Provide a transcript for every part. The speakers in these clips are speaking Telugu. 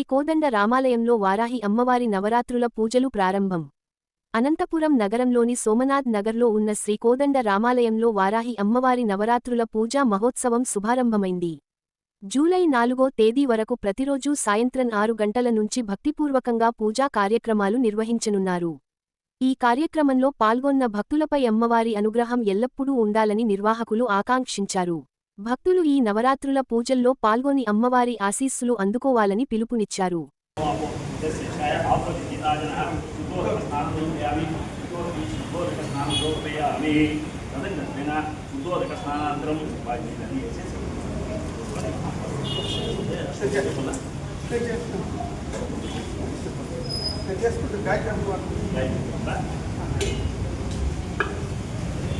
శ్రీ కోదండ రామాలయంలో వారాహి అమ్మవారి నవరాత్రుల పూజలు ప్రారంభం. అనంతపురం నగరంలోని సోమనాథ్ నగర్లో ఉన్న శ్రీ కోదండ రామాలయంలో వారాహి అమ్మవారి నవరాత్రుల పూజా మహోత్సవం శుభారంభమైంది. జూలై నాలుగో తేదీ వరకు ప్రతిరోజూ సాయంత్రం ఆరు గంటల నుంచి భక్తిపూర్వకంగా పూజా కార్యక్రమాలు నిర్వహించనున్నారు. ఈ కార్యక్రమంలో పాల్గొన్న భక్తులపై అమ్మవారి అనుగ్రహం ఎల్లప్పుడూ ఉండాలని నిర్వాహకులు ఆకాంక్షించారు. భక్తులు ఈ నవరాత్రుల పూజల్లో పాల్గొని అమ్మవారి ఆశీస్సులు అందుకోవాలని పిలుపునిచ్చారు.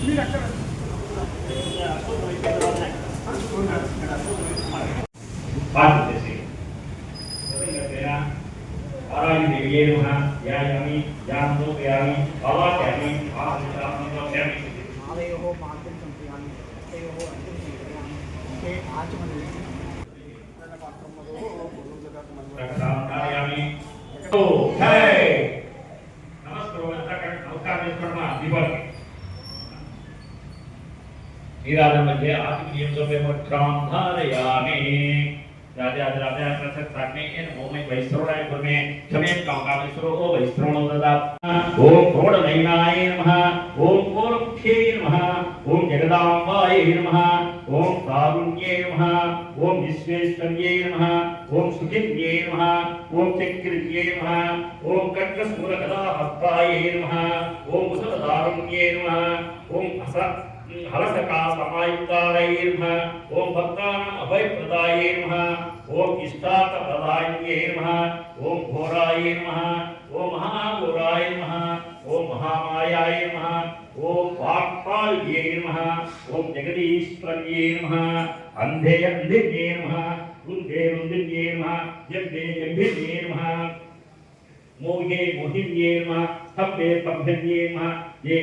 మీరు అక్కడ பார்த்து ஆராய்ந்து வெளியேறுவன யாயாமி யாம் தோப்பயாமி பவாத்யாமி ஆதயோகோ மாத்திரம் சம்பியாமி அத்தையோகோ அஞ்சு சம்பியாமி கே ஆச்சமனே तो है నీరాజన మధ్య ఆత్మీయం సమయమక్షాం ధారయామి రాజాదిరాజా ప్రసక్తాగ్నేయ నమోమై వైశ్రవణాయ కుర్మే క్షమే కామకామేశ్వరో ఓ వైశ్రవణో దదాత్ ఓం క్రోడనయనాయ నమః ఓం కోరముఖ్యే నమః ఓం జగదాంబాయ నమః ఓం కారుణ్యే నమః ఓం విశ్వేశ్వర్యే నమః ఓం సుఖిన్యే నమః ఓం చక్రిన్యే నమః ఓం కట్కస్మూలకదాహస్తాయ నమః ఓం ముసలదారుణ్యే నమః ఓం అస హలసకా సమాయుక్తారై నమః ఓం భక్తానాం అభయప్రదాయ నమః ఓం ఇష్టార్థప్రదాయే నమః ఓం ఘోరాయ నమః ఓం మహాఘోరాయ నమః ఓం మహామాయాయ నమః ఓం వాక్పాల్యే నమః ఓం జగదీశ్వర్యే నమః అంధే అంధిన్యే నమః రుంధే రుంధిన్యే నమః జగ్దే జగ్ధిన్యే నమః మోహే మోహిన్యే నమః స్తబ్దే స్తబ్ధన్యే నమః ఏ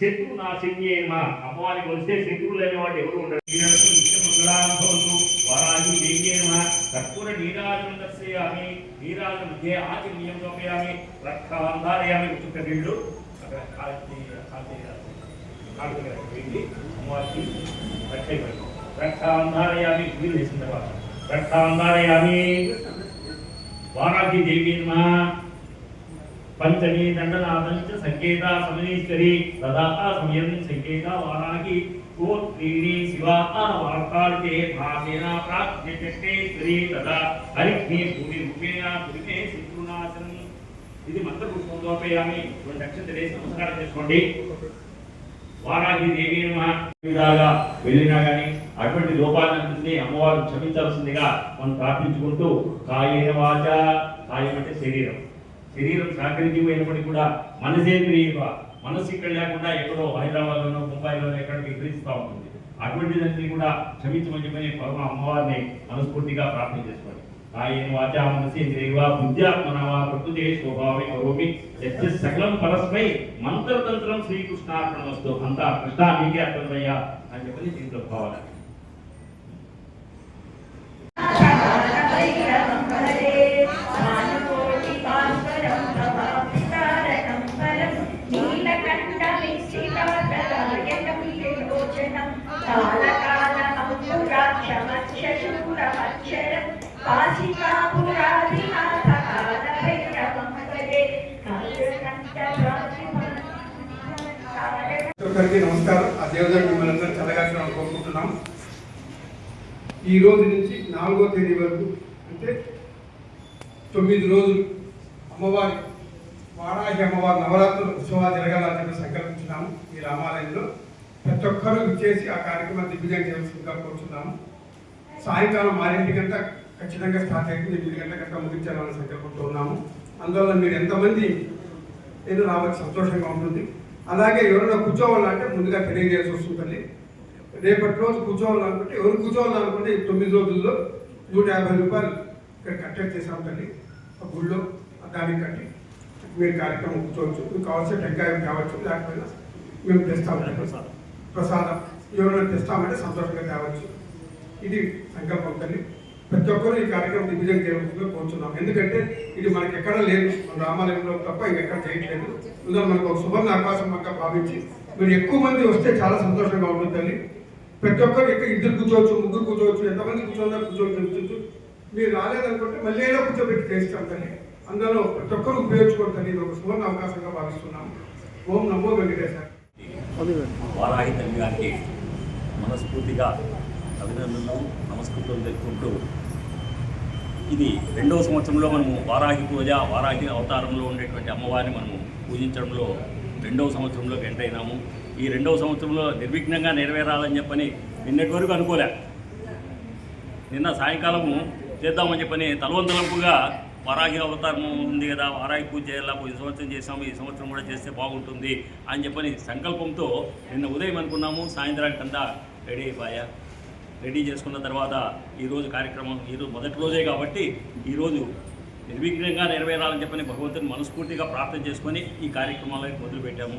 శత్రు నా శత్రునాశిన్యే మా అమ్మవారికి వస్తే శత్రువులు అనేవాడు ఎవరు ఉండరు ఈయనకు నిత్యమంగళాన్ భవంతు వారాహి దేవ్యే కర్పూర దర్శయామి. నీరాజన మధ్య ఆది సమయామి రక్తాన్ ధారయామి ఉచిత నీళ్ళు. అక్కడ కాల్చి కాల్చి కాలు వెళ్ళి అమ్మవారికి వీలు చేసిన తర్వాత. రక్తాన్ వారాహి పంచమీ దండనాథంచ సంకేత సమనీశ్వరి. తదా సమయం సంకేత వారాహి. ఓ త్రీణి శివా వార్తాళితే భావేన ప్రాజ్ఞచక్రేశ్వరి తదా హరిగ్ని భూమి రూపేణ భూమే శత్రునాశనం. ఇది మంత్రపుష్పం దోపయామి రెండు నక్షత్రం నక్షత్రే నమస్కారం చేసుకోండి. వారాహి దేవి విధాగా వెళ్ళినా గాని అటువంటి లోపాలన్నింటినీ అమ్మవారు క్షమించాల్సిందిగా మనం ప్రార్థించుకుంటూ కాయేన వాచ. కాయం అంటే శరీరం. శరీరం సహకరించిపోయినప్పటికీ కూడా మనసేంద్రియ మనసు ఇక్కడ లేకుండా ఎక్కడో హైదరాబాద్లోనో ముంబైలోనో ఎక్కడ విక్రయిస్తూ ఉంటుంది. అటువంటిదంతా కూడా క్షమించమని చెప్పని పరమ అమ్మవారిని మనస్ఫూర్తిగా ప్రార్థన చేసుకోండి. కాయేన వాచా మనసేంద్రియవా బుద్ధ్యాత్మనవా ప్రకృతి స్వభావి కరోమి. యస్య సకలం పరస్మై మంత్రతంత్రం శ్రీకృష్ణార్పణమస్తు. అంతా కృష్ణ నీకే అర్థమయ్యా అని చెప్పి దీంట్లో భావన ఒక్కరికి నమస్కారం. ఆ దేవతలు మిమ్మల్ని అందరూ చల్లగాల్సిన కోరుకుంటున్నాం. ఈ రోజు నుంచి నాలుగో తేదీ వరకు అంటే తొమ్మిది రోజులు అమ్మవారి వారాహి అమ్మవారి నవరాత్రుల ఉత్సవాలు జరగాలని చెప్పి సంకల్పించున్నాము ఈ రామాలయంలో. ప్రతి ఒక్కరూ ఇచ్చేసి ఆ కార్యక్రమాన్ని దిగ్విజయం చేయాల్సిందిగా కోరుతున్నాము సాయంకాలం ఆరింటి గంట ఖచ్చితంగా స్టార్ట్ అయితే ఎనిమిది గంటల గంట ముగించాలని సంకల్పంతో ఉన్నాము. అందువల్ల మీరు ఎంతమంది ఏదో రావచ్చు సంతోషంగా ఉంటుంది. అలాగే ఎవరైనా కూర్చోవాలంటే ముందుగా తెలియజేయాల్సి వస్తుంది రేపటి రోజు కూర్చోవాలనుకుంటే ఎవరు కూర్చోవాలనుకుంటే ఈ తొమ్మిది రోజుల్లో నూట యాభై రూపాయలు ఇక్కడ కట్టెట్ చేసాం తల్లి ఆ గుళ్ళో దానికి కట్టి మీరు కార్యక్రమం కూర్చోవచ్చు. మీకు కావాల్సిన టెంకాయ తేవచ్చు లేకపోయినా మేము తెస్తాము ప్రసాదం. ఎవరైనా తెస్తామంటే సంతోషంగా తేవచ్చు. ఇది సంకల్పం తల్లి ప్రతి ఒక్కరూ ఈ కార్యక్రమం దిగ్విజయం చేయవలసిందిగా కోరుతున్నాం ఎందుకంటే ఇది మనకి ఎక్కడ లేదు. మన రామాలయంలో తప్ప ఇంకెక్కడ చేయట్లేదు. ఇందులో మనకు ఒక సువర్ణ అవకాశం మనకు భావించి మీరు ఎక్కువ మంది వస్తే చాలా సంతోషంగా ఉంటుంది తల్లి. ప్రతి ఒక్కరు ఎక్కడ ఇద్దరు కూర్చోవచ్చు ముగ్గురు కూర్చోవచ్చు ఎంతమంది కూర్చోందో కూర్చోవచ్చు కూర్చోవచ్చు మీరు రాలేదనుకుంటే మళ్ళీ ఏదో కూర్చోబెట్టి చేస్తాం తల్లి. అందులో ప్రతి ఒక్కరు ఉపయోగించుకోండి ఇది ఒక సువర్ణ అవకాశంగా భావిస్తున్నాం. ఓం నమో వెంకటేశ్వర వారాహి తల్లి గారికి మనస్ఫూర్తిగా అభినందనలు నమస్కృతులు తెలుపుకుంటూ ఇది రెండవ సంవత్సరంలో మనము వారాహి పూజ వారాహి అవతారంలో ఉండేటువంటి అమ్మవారిని మనము పూజించడంలో రెండవ సంవత్సరంలోకి ఎంటర్ అయినాము. ఈ రెండవ సంవత్సరంలో నిర్విఘ్నంగా నెరవేరాలని చెప్పని నిన్నటి వరకు అనుకోలే. నిన్న సాయంకాలము చేద్దామని చెప్పని తలవంతలంపుగా వారాహి అవతారం ఉంది కదా వారాహి పూజ చేయాలా ఈ సంవత్సరం చేసాము ఈ సంవత్సరం కూడా చేస్తే బాగుంటుంది అని చెప్పని సంకల్పంతో నిన్న ఉదయం అనుకున్నాము సాయంత్రానికంతా రెడీ అయిపోయా. రెడీ చేసుకున్న తర్వాత ఈరోజు కార్యక్రమం ఈరోజు మొదటి రోజే కాబట్టి ఈరోజు నిర్విఘ్నంగా నెరవేరాలని చెప్పని భగవంతుని మనస్ఫూర్తిగా ప్రార్థన చేసుకొని ఈ కార్యక్రమాలను మొదలుపెట్టాము.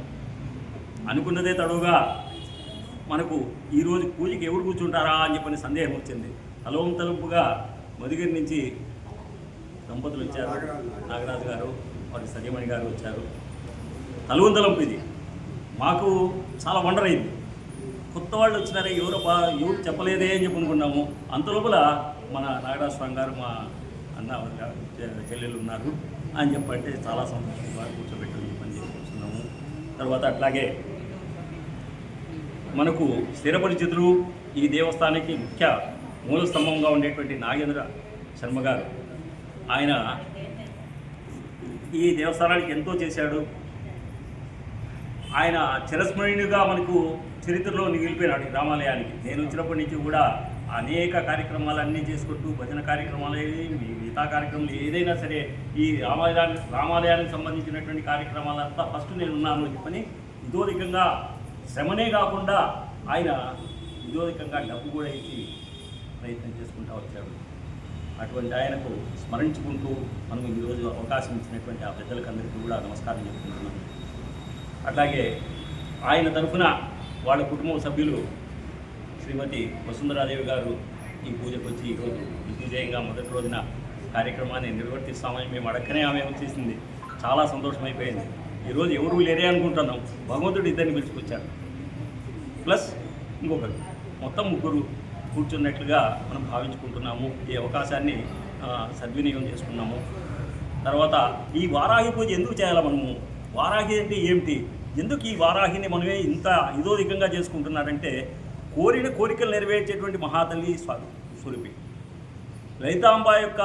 అనుకున్నదే తడువుగా మనకు ఈరోజు పూజకి ఎవరు కూర్చుంటారా అని చెప్పని సందేహం వచ్చింది. తలవం తలుపుగా మధుగిరి నుంచి దంపతులు వచ్చారు. నాగరాజు గారు వారి సజీమణి గారు వచ్చారు. తలవం ఇది. మాకు చాలా వండర్ అయింది కొత్త వాళ్ళు వచ్చినారే ఎవరు ఎవరు చెప్పలేదే అని చెప్పి అనుకున్నాము. అంత లోపల మన నాగరాజ స్వామి గారు మా అన్న చెల్లెలు ఉన్నారు అని చెప్పంటే చాలా సంతోషంగా కూర్చోబెట్టి పని చేసుకుంటున్నాము తర్వాత అట్లాగే మనకు స్థిరపరిచితులు ఈ దేవస్థానానికి ముఖ్య మూల స్తంభంగా ఉండేటువంటి నాగేంద్ర శర్మ గారు. ఆయన ఈ దేవస్థానానికి ఎంతో చేశాడు. ఆయన చిరస్మరణీయుగా మనకు చరిత్రలో మిగిలిపోయినాడు ఈ నేను వచ్చినప్పటి నుంచి కూడా అనేక కార్యక్రమాలన్నీ చేసుకుంటూ భజన కార్యక్రమాలు ఏవి, మిగతా కార్యక్రమాలు ఏదైనా సరే ఈ రామాలయానికి రామాలయానికి సంబంధించినటువంటి కార్యక్రమాలంతా ఫస్ట్ నేను ఉన్నాను అని చెప్పని ఇదోధికంగా శ్రమనే కాకుండా ఆయన ఇదోధికంగా డబ్బు కూడా ఇచ్చి ప్రయత్నం చేసుకుంటూ వచ్చాడు. అటువంటి ఆయనకు స్మరించుకుంటూ మనం ఈరోజు అవకాశం ఇచ్చినటువంటి ఆ పెద్దలకందరికీ కూడా నమస్కారం చెప్తున్నాను. అట్లాగే ఆయన తరఫున వాళ్ళ కుటుంబ సభ్యులు శ్రీమతి వసుంధరాదేవి గారు ఈ పూజకు వచ్చి ఈరోజు విజయంగా మొదటి రోజున కార్యక్రమాన్ని నిర్వర్తిస్తామని మేము అడగనే ఆమె వచ్చేసింది చాలా సంతోషమైపోయింది. ఈరోజు ఎవరూ లేరే అనుకుంటున్నాం. భగవంతుడు ఇద్దరిని పిలుచుకొచ్చాడు ప్లస్ ఇంకొకరు. మొత్తం ముగ్గురు కూర్చున్నట్లుగా మనం భావించుకుంటున్నాము. ఈ అవకాశాన్ని సద్వినియోగం చేసుకున్నాము. తర్వాత ఈ వారాహి పూజ ఎందుకు చేయాలి మనము? వారాహి అంటే ఏమిటి ఎందుకు ఈ వారాహిని మనమే ఇంత ఇదోధికంగా చేసుకుంటున్నారంటే కోరిన కోరికలు నెరవేర్చేటువంటి మహాతల్లి స్వరూపి. లలితాంబ యొక్క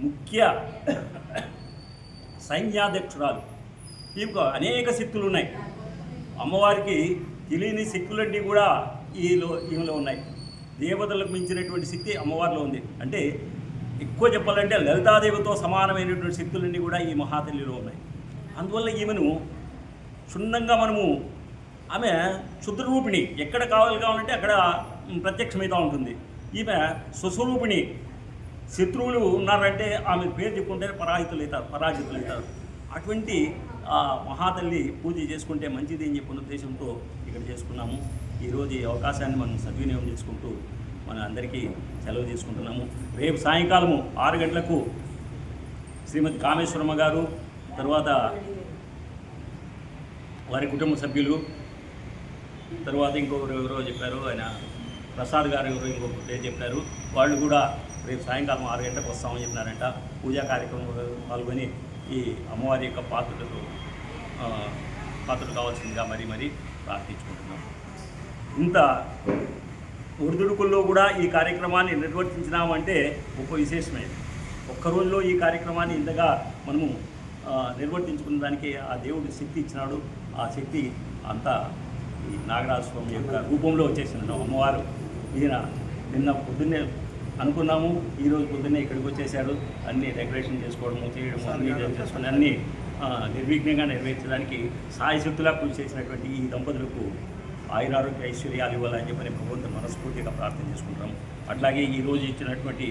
ముఖ్య సైన్యాధ్యక్షురాలు. ఈమెకు అనేక శక్తులు ఉన్నాయి. అమ్మవారికి తెలియని శక్తులన్నీ కూడా ఈలో ఈమెలో ఉన్నాయి. దేవతలకు మించినటువంటి శక్తి అమ్మవారిలో ఉంది. అంటే ఎక్కువ చెప్పాలంటే లలితాదేవితో సమానమైనటువంటి శక్తులన్నీ కూడా ఈ మహాతల్లిలో ఉన్నాయి. అందువల్ల ఈమెను క్షుణ్ణంగా మనము ఆమె క్షుద్రరూపిణి ఎక్కడ కావాలి కావాలంటే అక్కడ ప్రత్యక్షమవుతూ ఉంటుంది. ఈమె స్వస్వరూపిణి. శత్రువులు ఉన్నారంటే ఆమె పేరు చెప్పుకుంటే పరాజితులు అవుతారు పరాజితులు అవుతారు అటువంటి ఆ మహాతల్లి పూజ చేసుకుంటే మంచిది అని చెప్పిన ఉద్దేశంతో ఇక్కడ చేసుకున్నాము. ఈరోజు ఈ అవకాశాన్ని మనం సద్వినియోగం చేసుకుంటూ మన అందరికీ సెలవు తీసుకుంటున్నాము. రేపు సాయంకాలము ఆరు గంటలకు శ్రీమతి కామేశ్వరమ్మ గారు తర్వాత వారి కుటుంబ సభ్యులు. తర్వాత ఇంకొకరు ఎవరో చెప్పారు ఆయన ప్రసాద్ గారు ఎవరో ఇంకొక పేరు చెప్పారు వాళ్ళు కూడా రేపు సాయంకాలం ఆరు గంటలకు వస్తామని చెప్పినారంట. పూజా కార్యక్రమంలో పాల్గొని ఈ అమ్మవారి యొక్క పాత్రలకు పాత్రలు కావాల్సిందిగా మరి మరీ ప్రార్థించుకుంటున్నాం. ఇంత ఒడిదుడుకుల్లో కూడా ఈ కార్యక్రమాన్ని నిర్వర్తించినామంటే గొప్ప విశేషమే. ఒక్క రోజులో ఈ కార్యక్రమాన్ని ఇంతగా మనము నిర్వర్తించుకున్న దానికి ఆ దేవుడు శక్తి ఇచ్చినాడు. ఆ శక్తి అంతా ఈ నాగరాజ స్వామి యొక్క రూపంలో వచ్చేసింది. అమ్మవారు ఈయన నిన్న పొద్దున్నే అనుకున్నాము ఈరోజు పొద్దున్నే ఇక్కడికి వచ్చేసాడు. అన్ని డెకరేషన్ చేసుకోవడము చేయడము అన్నీ చేసుకుని అన్నీ నిర్విఘ్నంగా నెరవేర్చడానికి సాయశక్తులా కృషి చేసినటువంటి ఈ దంపతులకు ఆయురారోగ్య ఐశ్వర్యాలు ఇవ్వాలని చెప్పని భగవంతుని మనస్ఫూర్తిగా ప్రార్థన చేసుకుంటాం అట్లాగే ఈ రోజు ఇచ్చినటువంటి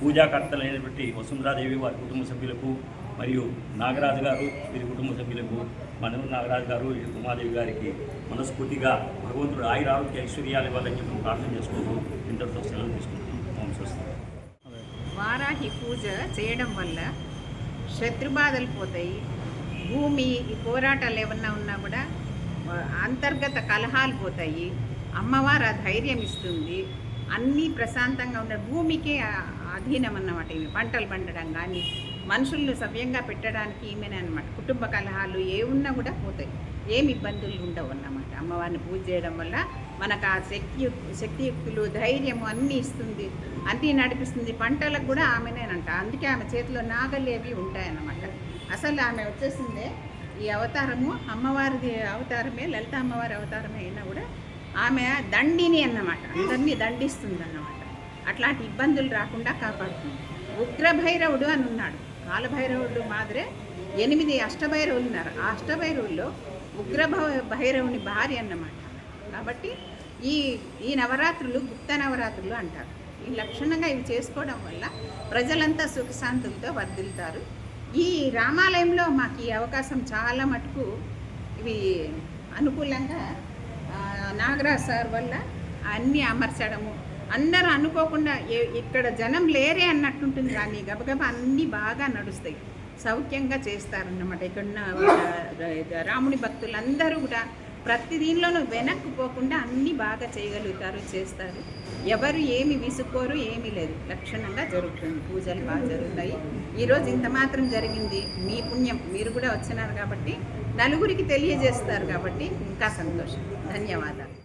పూజాకర్తలైనటువంటి వసుంధరాదేవి వారి కుటుంబ సభ్యులకు మరియు నాగరాజు గారు వీరి కుటుంబ సభ్యులకు మనము నాగరాజు గారు ఈ ఉమాదేవి గారికి మనస్ఫూర్తిగా భగవంతుడు ఆయురారోగ్య ఐశ్వర్యాలు ఇవ్వాలని చెప్పి ప్రార్థన చేసుకుంటూ ఇంతటితో సెలవు తీసుకుంటున్నాం. వారాహి పూజ చేయడం వల్ల శత్రుబాధలు పోతాయి. భూమి ఈ పోరాటాలు ఏమన్నా ఉన్నా కూడా అంతర్గత కలహాలు పోతాయి. అమ్మవారు ఆ ధైర్యం ఇస్తుంది. అన్నీ ప్రశాంతంగా ఉన్న భూమికి అధీనం అన్నమాట ఇవి. పంటలు పండడం కానీ మనుషులను సవ్యంగా పెట్టడానికి ఈమెనే అనమాట కుటుంబ కలహాలు ఏ ఉన్నా కూడా పోతాయి. ఏమి ఇబ్బందులు ఉండవు అన్నమాట. అమ్మవారిని పూజ చేయడం వల్ల మనకు ఆ శక్తి శక్తియుక్తులు ధైర్యము అన్నీ ఇస్తుంది. అన్నీ నడిపిస్తుంది. పంటలకు కూడా ఆమెనేనంట అందుకే ఆమె చేతిలో నాగలి అవి ఉంటాయన్నమాట. అసలు ఆమె వచ్చేసిందే ఈ అవతారము. అమ్మవారిది అవతారమే లలిత అమ్మవారి అవతారమే అయినా కూడా ఆమె దండిని అన్నమాట. అందరినీ దండిస్తుంది అన్నమాట అట్లాంటి ఇబ్బందులు రాకుండా కాపాడుతుంది. ఉగ్రభైరవుడు అని ఉన్నాడు. కాలభైరవుడు మాదిరే ఎనిమిది అష్టభైరవులు ఉన్నారు ఆ అష్టభైరవుల్లో ఉగ్ర భైరవుని భార్య అన్నమాట. కాబట్టి ఈ ఈ నవరాత్రులు గుప్త నవరాత్రులు అంటారు. ఈ లక్షణంగా ఇవి చేసుకోవడం వల్ల ప్రజలంతా సుఖశాంతులతో వర్ధిల్తారు ఈ రామాలయంలో మాకు ఈ అవకాశం చాలా మటుకు ఇవి అనుకూలంగా నాగరాజ్ సార్ వల్ల అన్నీ అమర్చడము అందరూ అనుకోకుండా ఏ- ఇక్కడ జనం లేరే అన్నట్టుంటుంది కానీ గబగబా అన్నీ బాగా నడుస్తాయి. సౌఖ్యంగా చేస్తారన్నమాట. ఇక్కడ రాముడి రాముని భక్తులందరూ కూడా ప్రతి దీనిలోనూ వెనక్కి పోకుండా అన్నీ బాగా చేయగలుగుతారు చేస్తారు. ఎవరు ఏమి విసుక్కోరు ఏమీ లేదు. లక్షణంగా జరుగుతుంది. పూజలు బాగా జరుగుతాయి. ఈరోజు ఇంత మాత్రం జరిగింది. మీ పుణ్యం. మీరు కూడా వచ్చినారు కాబట్టి నలుగురికి తెలియజేస్తారు కాబట్టి ఇంకా సంతోషం. ధన్యవాదాలు.